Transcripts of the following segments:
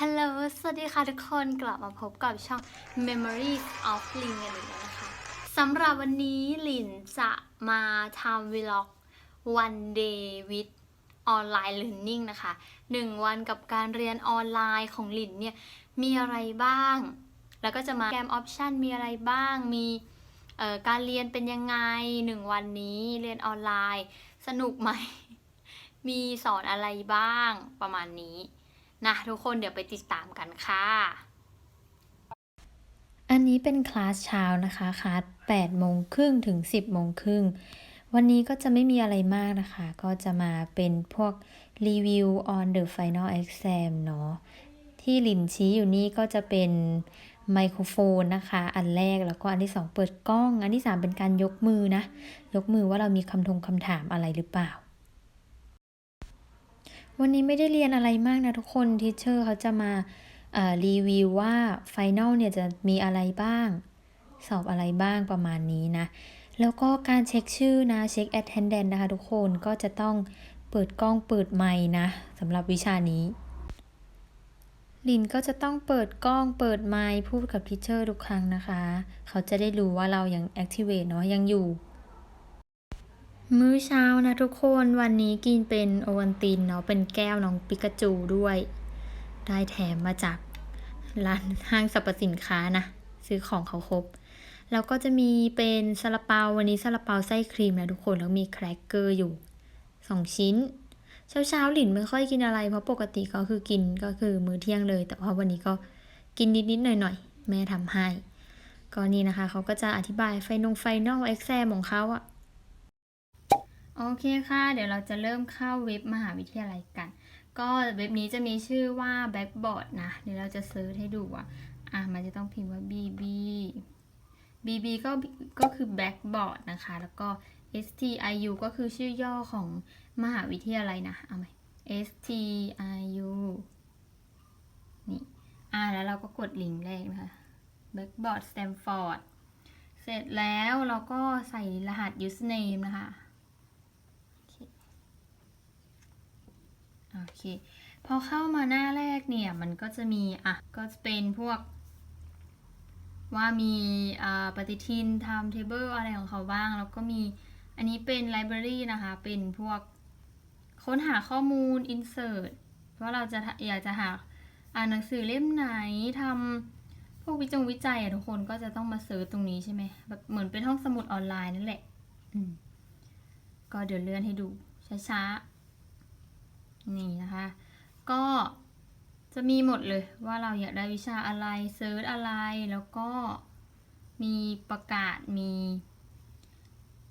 ฮัลโหล สวัสดีค่ะทุกคนกลับมาพบกับช่อง Memories of Lin กันอีกแล้วนะคะสำหรับวันนี้ลินจะมาทำว l ล็อก one day with online learning นะคะหนึ่งวันกับการเรียนออนไลน์ของลินเนี่ย มีอะไรบ้าง แล้วก็จะมาแกมออปชันมีอะไรบ้าง มีการเรียนเป็นยังไงหนึ่งวันนี้เรียนออนไลน์ สนุกไหม มีสอนอะไรบ้างประมาณนี้ นะทุกคนเดี๋ยวไปติดตามกันค่ะ อันนี้เป็นคลาสเช้านะคะคลาส8โมงครึ่งถึง 10โมงครึ่งวันนี้ก็จะไม่มีอะไรมากนะคะ ก็จะมาเป็นพวกรีวิว on the final exam เนาะที่หลินชี้อยู่นี่ก็จะเป็นไมโครโฟนนะคะ อันแรกแล้วก็อันที่ 2 เปิดกล้อง อันที่ 3 เป็นการยกมือนะ ยกมือว่าเรามีคำทงคำถามอะไรหรือเปล่า วันนี้ไม่ได้เรียนอะไรมากนะทุกคนทีเชอร์เขาจะมารีวิวว่าไฟแนลเนี่ยจะมีอะไรบ้าง สอบอะไรบ้างประมาณนี้นะ แล้วก็การเช็คชื่อนะ เช็ค attendance นะคะทุกคนก็จะต้องเปิดกล้องเปิดไมค์นะสำหรับวิชานี้ ลินก็จะต้องเปิดกล้องเปิดไมค์พูดกับทิเชอร์ทุกครั้งนะคะ เขาจะได้รู้ว่าเรายัง activate เนาะยังอยู่ มื้อเช้านะทุกคนวันนี้กินเป็นโอวัลตินเนาะเป็นแก้วน้องปิกาจูด้วย ได้แถมมาจากร้านห้างสรรพสินค้านะ ซื้อของเขาครบ แล้วก็จะมีเป็นซาลาเปาวันนี้ซาลาเปาไส้ครีมนะทุกคนแล้วมีแครกเกอร์อยู่สองชิ้น เช้าเช้าๆหลินไม่ค่อยกินอะไร เพราะปกติก็คือกินก็คือมื้อเที่ยงเลย แต่ว่าวันนี้ก็กินนิดๆหน่อยๆแม่ทำให้ก็นี่นะคะเขาก็จะอธิบายไฟนงไฟนอลเอ็กแซมของเขาอะ โอเคค่ะ เดี๋ยวเราจะเริ่มเข้าเว็บมหาวิทยาลัยกัน ก็เว็บนี้จะมีชื่อว่า Backboard นะ เดี๋ยวเราจะเซิร์ชให้ดูว่าอะมันจะต้องพิมพ์ว่า BB BB ก็ก็คือ Backboard นะคะ แล้วก็ STIU ก็คือชื่อย่อของมหาวิทยาลัยนะเอาไหม STIU นี่อะแล้วเราก็กดลิงก์แรกนะคะ Backboard Stanford เสร็จแล้วเราก็ใส่รหัส username นะคะ โอเค พอเข้ามาหน้าแรกเนี่ย มันก็จะมี อะ ก็จะเป็นพวก ว่ามีปฏิทิน time table อะไรของเขาบ้าง แล้วก็มี อันนี้เป็น library นะคะ เป็นพวกค้นหาข้อมูล insert ว่าะเราจะอยากจะหาอ่านหนังสือเล่มไหนทำพวกวิจงวิจัยอะทุกคนก็จะต้องมาเซิร์ชตรงนี้ใช่ไหมแบบเหมือนเป็นห้องสมุดออนไลน์นั่นแหละ อืม ก็เดี๋ยวเลื่อนให้ดูช้าๆ นี่นะคะ ก็จะมีหมดเลยว่าเราอยากได้วิชาอะไรเซิร์ชอะไรแล้วก็มีประกาศมี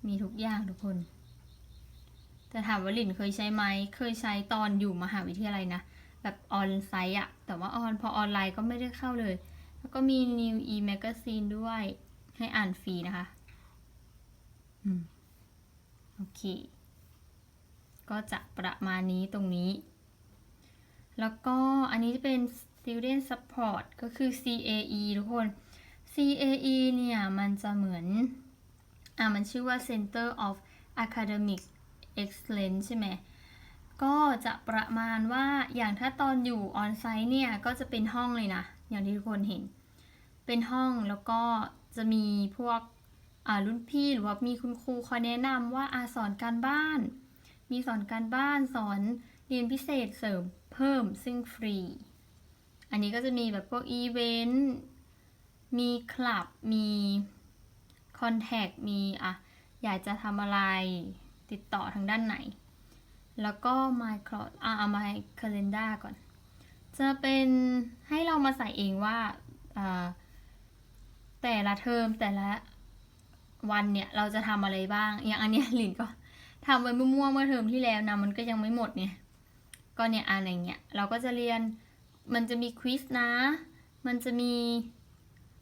มีทุกอย่างทุกคน แต่ถามว่าหลินเคยใช้ไหมเคยใช้ตอนอยู่มหาวิทยาลัยนะ แบบออนไซต์อะแต่ว่าออนพอออนไลน์ก็ไม่ได้เข้าเลย แล้วก็มี New E Magazine ด้วยให้อ่านฟรีนะคะ อืม โอเค ก็จะประมาณนี้ตรงนี้ แล้วก็อันนี้จะเป็น student support ก็คือ CAE ทุกคน CAE เนี่ย มันจะเหมือน อ่ามันชื่อว่า Center of Academic Excellence ใช่ไหม ก็จะประมาณว่าอย่างถ้าตอนอยู่ออนไซต์เนี่ย ก็จะเป็นห้องเลยนะ อย่างที่ทุกคนเห็น เป็นห้องแล้วก็จะมีพวกอ่ารุ่นพี่หรือว่ามีคุณครูคอยแนะนำว่าอาสอนการบ้าน มีสอนการบ้านสอนเรียนพิเศษเสริมเพิ่มซึ่งฟรี อันนี้ก็จะมีแบบพวกอีเวนต์ มีคลับ มีคอนแทค มีอะ อยากจะทำอะไรติดต่อทางด้านไหน แล้วก็ My c l o u d อะเอา My Calendar ก่อน จะเป็นให้เรามาใส่เองว่าอ่าแต่ละเทอมแต่ละวันเนี่ย เราจะทำอะไรบ้าง อย่างอันเนี้ยหลินก็ ทำไว้มั่วๆเมื่อเทอมที่แล้วนะมันก็ยังไม่หมดเนี่ยก็เนี่ยอันอย่างเงี้ยเราก็จะเรียนมันจะมีควิสนะ มันจะมี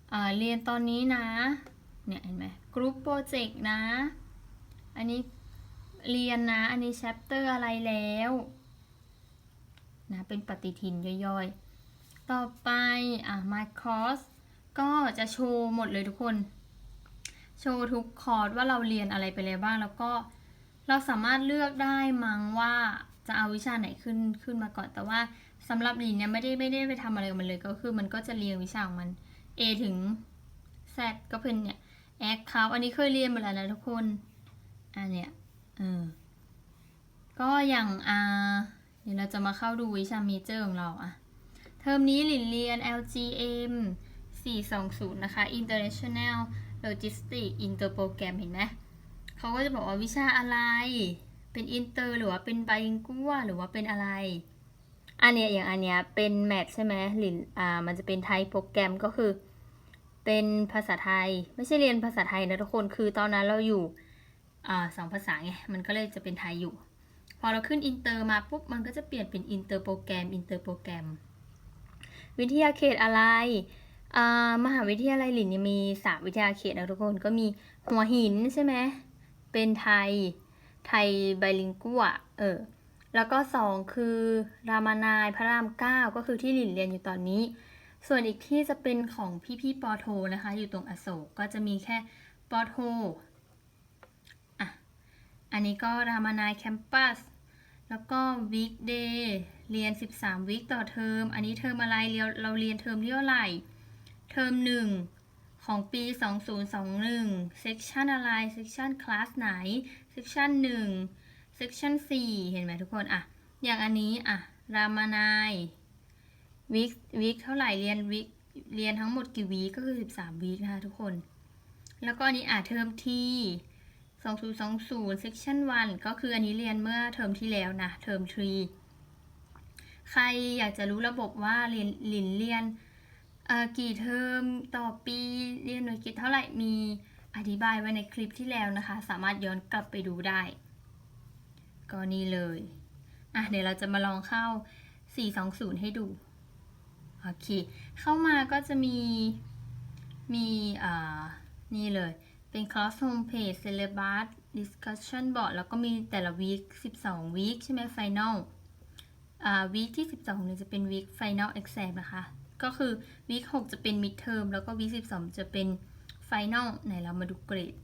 เอ่อเรียนตอนนี้นะเนี่ยเห็นไหมกรุ๊ปโปรเจกต์นะ อันนี้เรียนนะ อันนี้แชปเตอร์อะไรแล้วนะเป็นปฏิทินย่อยๆ ต่อไปอะ my course ก็จะโชว์หมดเลยทุกคน โชว์ทุกคอร์สว่าเราเรียนอะไรไปแล้วบ้างแล้วก็ เราสามารถเลือกได้มั้งว่าจะเอาวิชาไหนขึ้นขึ้นมาก่อน แต่ว่าสำหรับหลินเนี่ยไม่ได้ไม่ได้ไปทำอะไรกับมันเลยก็คือมันก็จะเรียงวิชาของมัน A ถึง Z ก็เป็นเนี่ยแอคคาอันนี้เคยเรียนมาแล้วนะทุกคนอันเนี้ยเออก็อย่างอ่าเดี๋ยวเราจะมาเข้าดูวิชาเมเจอร์ของเราอะเทอมนี้หลินเรียน LGM 420 นะคะ International Logistics Interprogram เห็นไหม เขาก็จะบอกว่าวิชาอะไร เป็นอินเตอร์หรือว่าเป็นไบลิงกัวหรือว่าเป็นอะไร อันเนี้ยอย่างอันเนี้ยเป็นแมทใช่ไหมหลินอ่ามันจะเป็นไทยโปรแกรมก็คือ เป็นภาษาไทย ไม่ใช่เรียนภาษาไทยนะทุกคนคือตอนนั้นเราอยู่อ่าสองภาษาไงมันก็เลยจะเป็นไทยอยู่ พอเราขึ้นอินเตอร์มาปุ๊บมันก็จะเปลี่ยนเป็นอินเตอร์โปรแกรมอินเตอร์โปรแกรมวิทยาเขตอะไรอ่ามหาวิทยาลัยหลินมีสามวิทยาเขตนะทุกคนก็มีหัวหินใช่ไหม เป็นไทย ไทยไบลิงกัวเออ แล้วก็สองคือ รามานายพระรามเก้าก็คือที่หลินเรียนอยู่ตอนนี้ ส่วนอีกที่จะเป็นของพี่ๆปอโทนะคะ อยู่ตรงอโศกก็จะมีแค่ปอโทอะ อันนี้ก็รามานายแคมปัส แล้วก็วีคเดย์เรียน 13วีคต่อเทอม อันนี้เทอมอะไรเราเราเรียนเทอมที่เท่าไหร่ เทอมหนึ่ง ของปี 2021 section อะไร section คลาสไหน section 1 section 4 เห็นไหมทุกคนอะอย่างอันนี้อะรามานายวีควีคเท่าไหร่เรียนวีคเรียนทั้งหมดกี่วีก็คือ 13วีคนะคะทุกคน แล้วก็อันนี้อะเทอมที่ 2020 section 1 ก็คืออันนี้เรียนเมื่อเทอมที่แล้วนะ เทอม3 ใครอยากจะรู้ระบบว่าเรียนหลินเรียน กี่เทอมต่อปีเรียนหน่วยกิจเท่าไหร่มีอธิบายไว้ในคลิปที่แล้วนะคะ สามารถย้อนกลับไปดูได้ ก็นี่เลยอะเดี๋ยวเราจะมาลองเข้า 420 ให้ดู โอเค เข้ามาก็จะมี มีอ่านี่เลย เป็น class home page syllabus discussion board แล้วก็มีแต่ละ week 12 week ใช่ไหม final อ่า week ที่ 12เนี่ยจะเป็น week final exam นะคะ ก็คือ week 6จะเป็น midterm แล้วก็ week 12จะเป็น final ไหนเรามาดูเกรด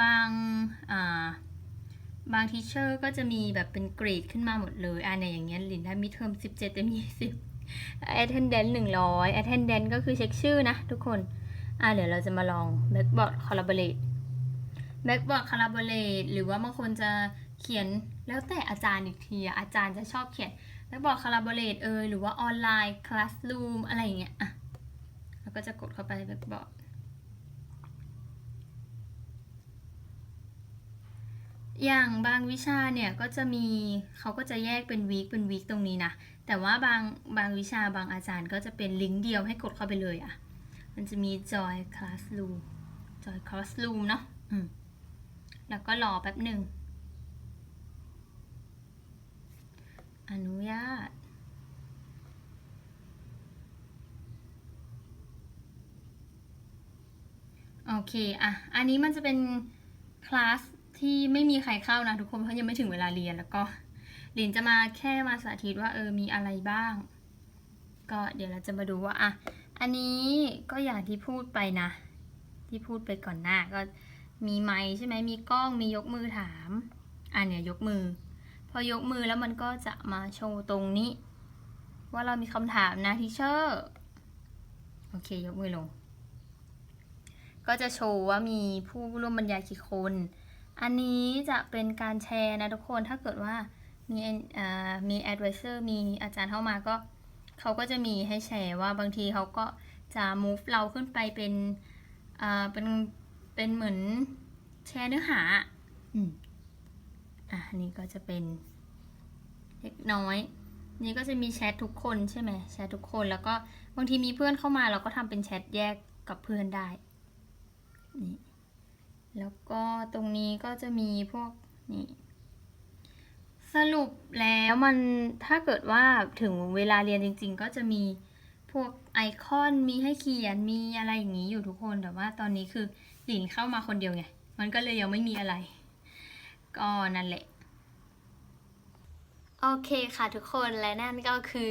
บางอ่าบางทีเชอร์ก็จะมีแบบเป็นเกรดขึ้นมาหมดเลยอ่าเนี่ยอย่างเงี้ยลินได้มิดเทอม17เต็ม20 attendance 100 attendance ก็คือเช็คชื่อนะทุกคนอ่าเดี๋ยวเราจะมาลอง backboard collaborate backboard collaborate หรือว่าบางคนจะเขียนแล้วแต่อาจารย์อีกทีอาจารย์จะชอบเขียน backboard collaborate เอยหรือว่าออนไลน์ classroom อะไรอย่างเงี้ยอะเราก็จะกดเข้าไป backboard อย่างบางวิชาเนี่ยก็จะมีเขาก็จะแยกเป็นวีคเป็นวีคตรงนี้นะ แต่ว่าบางบางวิชาบางอาจารย์ก็จะเป็นลิงก์เดียวให้กดเข้าไปเลยอะ่ะ มันจะมี Joy Classroom Joy Classroom เนาะอืมแล้วก็รอแป๊บหนึ่ง อนุญาต โอเคอะ อันนี้มันจะเป็นคลาสที่ไม่มีใครเข้านะทุกคนเพราะยังไม่ถึงเวลาเรียนแล้วก็หลินจะมาแค่มาสาธิตว่าเออมีอะไรบ้าง ก็เดี๋ยวเราจะมาดูว่าอะอันนี้ก็อย่างที่พูดไปนะ ที่พูดไปก่อนหน้าก็มีไมค์ใช่ไหมมีกล้องมียกมือถาม อะเนี่ยยกมือ พอยกมือแล้วมันก็จะมาโชว์ตรงนี้ ว่าเรามีคำถามนะทีเชอร์โอเค ยกมือลง ก็จะโชว์ว่ามีผู้ร่วมบรรยายกี่คน อันนี้จะเป็นการแชร์นะทุกคนถ้าเกิดว่ามีเออมี advisor มีอาจารย์เข้ามาก็เขาก็จะมีให้แชร์ว่าบางทีเขาก็จะ move เราขึ้นไปเป็นอ่าเป็นเป็นเหมือนแชร์เนื้อหาอืม อะอันนี่ก็จะเป็นเล็กน้อย นี่ก็จะมีแชททุกคนใช่ไหมแชททุกคนแล้วก็บางทีมีเพื่อนเข้ามาเราก็ทำเป็นแชทแยกกับเพื่อนได้นี่แล้วก็ตรงนี้ก็จะมีพวกนี่สรุปแล้วมันถ้าเกิดว่าถึงเวลาเรียนจริง ๆ ก็จะมีพวกไอคอนมีให้เขียนมีอะไรอย่างนี้อยู่ทุกคนแต่ว่าตอนนี้คือหลินเข้ามาคนเดียวไง มันก็เลยยังไม่มีอะไร ก็นั่นแหละ โอเคค่ะทุกคนและนั่นก็คือ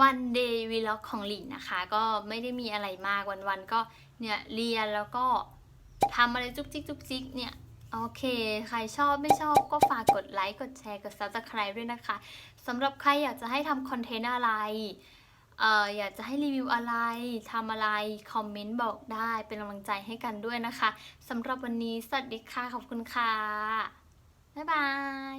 วันเดย์วีล็อกของหลินนะคะ ก็ไม่ได้มีอะไรมากวันๆก็เนี่ยเรียนแล้วก็ทำอะไรจุกจิกจุกจิกเนี่ยโอเค ใครชอบไม่ชอบก็ฝากกดไลค์กดแชร์กด subscribe ด้วยนะคะสำหรับใครอยากจะให้ทำคอนเทนต์อะไรเอ่ออยากจะให้รีวิวอะไรทำอะไร คอมเมนต์บอกได้เป็นกำลังใจให้กันด้วยนะคะสำหรับวันนี้สวัสดีค่ะ ขอบคุณค่ะ บ๊ายบาย